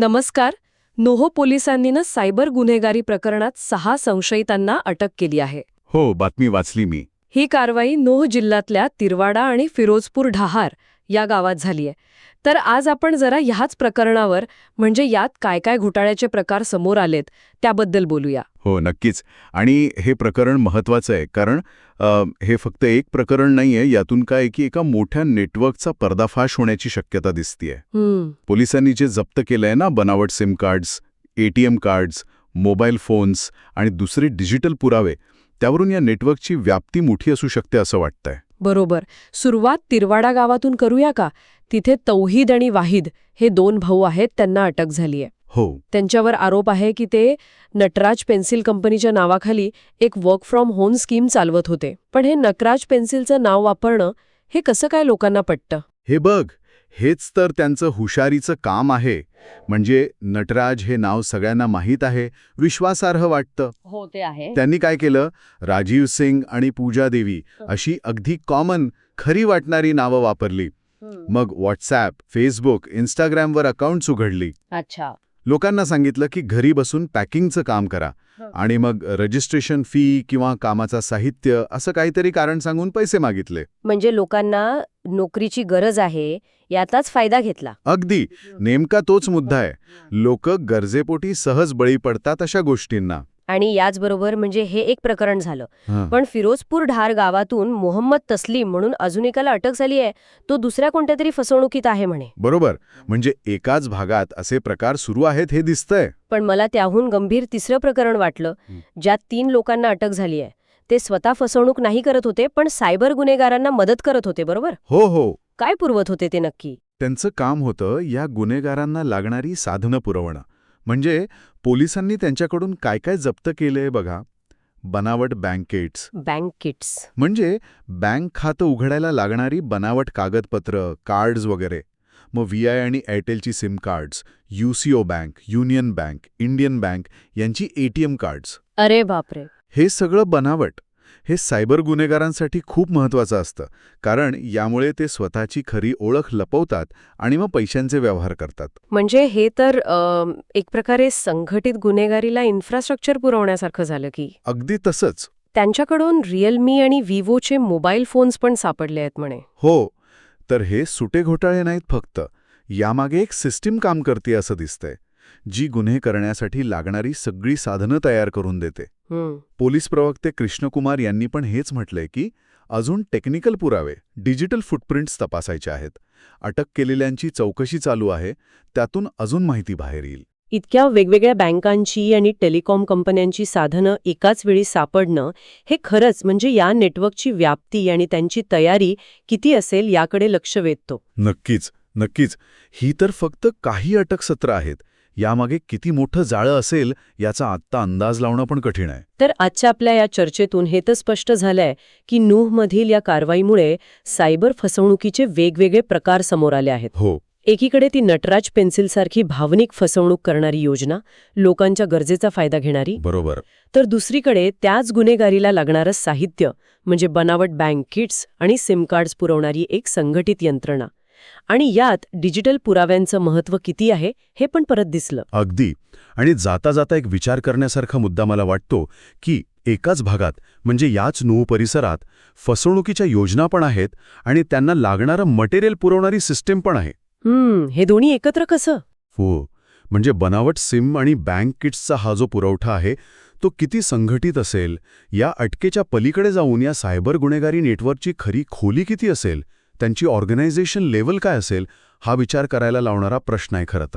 नमस्कार. नोहो पोलिसांनी ना सायबर गुन्हेगारी प्रकरणात सहा संशयितांना अटक केली आहे. हो बातमी वाचली मी. ही कारवाई नोह जिल्ह्यातल्या तिरवाडा आणि फिरोजपूर ढाहार या गावात झाली आहे तर आज आपण जरा ह्याच प्रकरणावर म्हणजे यात काय काय घोटाळ्याचे प्रकार समोर आलेत त्याबद्दल बोलूया. हो नक्कीच. आणि हे प्रकरण महत्वाचं आहे कारण अ, हे फक्त एक प्रकरण नाहीये यातून काय की एका मोठ्या नेटवर्कचा पर्दाफाश होण्याची शक्यता दिसतीये. हम्म. पोलिसांनी जे जप्त केलंय ना बनावट SIM cards ATM cards mobile phones आणि दुसरे डिजिटल पुरावे त्यावरून या नेटवर्कची व्याप्ती मोठी असू शकते असं वाटतंय. बरोबर. सुरुवात तिरवाडा गावातून करूया का? तिथे तौहीद आणि वाहिद हे दोन भाऊ आहेत त्यांना अटक झाली आहे हो. त्यांच्यावर आरोप आहे की ते नटराज पेन्सिल कंपनीच्या नावाखाली एक वर्क फ्रॉम होम स्कीम चालवत होते. पण हे नटराज पेन्सिलचं नाव वापरणं हे कसं काय लोकांना पटतं? हे बघ हेच तर त्यांचं हुशारीचं काम आहे. म्हणजे नटराज हे नाव सगळ्यांना माहीत आहे विश्वासार्ह वाटतं. हो ते आहे. त्यांनी काय केलं? राजीव सिंग आणि पूजा देवी अशी अगदी कॉमन खरी वाटणारी नावं वापरली. मग व्हॉट्सॲप फेसबुक इंस्टाग्रामवर अकाउंट्स उघडली अच्छा. लोकांना सांगितलं की घरी बसून पॅकिंगचं काम करा हं. आणि मग रजिस्ट्रेशन फी किंवा कामाचा साहित्य असं काहीतरी कारण सांगून पैसे मागितले. म्हणजे लोकांना नोकरीची गरज आहे याचाच फायदा घेतला. अगदी. नेमका तोच मुद्दा आहे. लोक गरजेपोटी सहज बळी पडतात अशा गोष्टींना. आणि याचबरोबर म्हणजे हे एक प्रकरण झालं. पण फिरोजपूर ढार गावातून मोहम्मद तस्लीम म्हणून अजून एकाला अटक झाली आहे. तो दुसऱ्या कोणत्या तरी फसवणुकीत आहे म्हणे. बरोबर. म्हणजे एकाच भागात असे प्रकार सुरू आहेत हे दिसतंय. पण मला त्याहून गंभीर तिसरं प्रकरण वाटलं. ज्यात तीन लोकांना अटक झाली आहे. ते स्वतः फसवणूक नाही करत होते पण सायबर गुन्हेगारांना मदत करत होते बरोबर? हो हो. काय पुरवत होते ते नक्की? त्यांचं काम होतं या गुन्हेगारांना लागणारी साधनं पुरवणं. म्हणजे पोलिसांनी त्यांच्याकडून काय काय जप्त केलंय बघा. बनावट बँकेट्स बँक किट्स. म्हणजे बँक खातं उघडायला लागणारी बनावट कागदपत्र कार्ड्स वगैरे. मग व्ही आय आणि एअरटेलची SIM cards UCO bank Union bank Indian bank यांची एटीएम कार्ड्स. अरे बापरे. हे सगळं बनावट. हे सायबर गुन्हेगारांसाठी खूप महत्वाचं असतं कारण यामुळे ते स्वतःची खरी ओळख लपवतात आणि मग पैशांचे व्यवहार करतात. म्हणजे हे तर एक प्रकारे संघटित गुन्हेगारीला इन्फ्रास्ट्रक्चर पुरवण्यासारखं झालं की. अगदी तसंच. त्यांच्याकडून रिअलमी आणि विवोचे मोबाईल फोन्स पण सापडले आहेत म्हणे. हो तर हे सुटे घोटाळे नाहीत फक्त. यामागे एक सिस्टीम काम करते असं दिसतंय. जी गुन्हे करण्यासाठी लागणारी सगळी साधनं तयार करून देते. पोलीस प्रवक्ते कृष्णकुमार यांनी पण हेच म्हटलंय की अजून टेक्निकल पुरावे डिजिटल फुटप्रिंट्स तपासायचे आहेत. अटक केलेल्यांची चौकशी चालू आहे त्यातून अजून माहिती बाहेर येईल. इतक्या वेगवेगळ्या बँकांची आणि टेलिकॉम कंपन्यांची साधनं एकाच वेळी सापडणं हे खरंच म्हणजे या नेटवर्कची व्याप्ती आणि त्यांची तयारी किती असेल याकडे लक्ष वेधतो. नक्कीच नक्कीच. ही तर फक्त काही अटक सत्र आहेत. यामागे किती मोठं जाळं असेल याचा आत्ता अंदाज लावणं पण कठीण आहे. तर आजच्या आपल्या या चर्चेतून हे तर स्पष्ट झालंय की नूहमधील या कारवाईमुळे सायबर फसवणुकीचे वेगवेगळे प्रकार समोर आले आहेत. हो. एकीकडे ती नटराज पेन्सिलसारखी भावनिक फसवणूक करणारी योजना लोकांच्या गरजेचा फायदा घेणारी. बरोबर. तर दुसरीकडे त्याच गुन्हेगारीला लागणारं साहित्य म्हणजे बनावट बँक किट्स आणि सिम कार्ड्स पुरवणारी एक संघटित यंत्रणा. आणि यात डिजिटल पुराव्यांचं महत्त्व किती आहे हे पण परत दिसलं. अगदी. आणि जाता जाता एक विचार करण्यासारखा मुद्दा मला वाटतो की एकाच भागात म्हणजे याच नऊ परिसरात फसवणुकीच्या योजना पण आहेत आणि त्यांना लागणारं मटेरियल पुरवणारी सिस्टीम पण आहे. हम्म हे दोन्ही एकत्र कसं? हो. म्हणजे बनावट सिम आणि बँक किट्सचा हा जो पुरवठा आहे तो किती संघटित असेल या अटकेच्या पलीकडे जाऊन या सायबर गुन्हेगारी नेटवर्कची खरी खोली किती असेल त्यांची ऑर्गनायझेशन लेवल काय असेल हा विचार करायला लावणारा प्रश्न आहे खरं तर.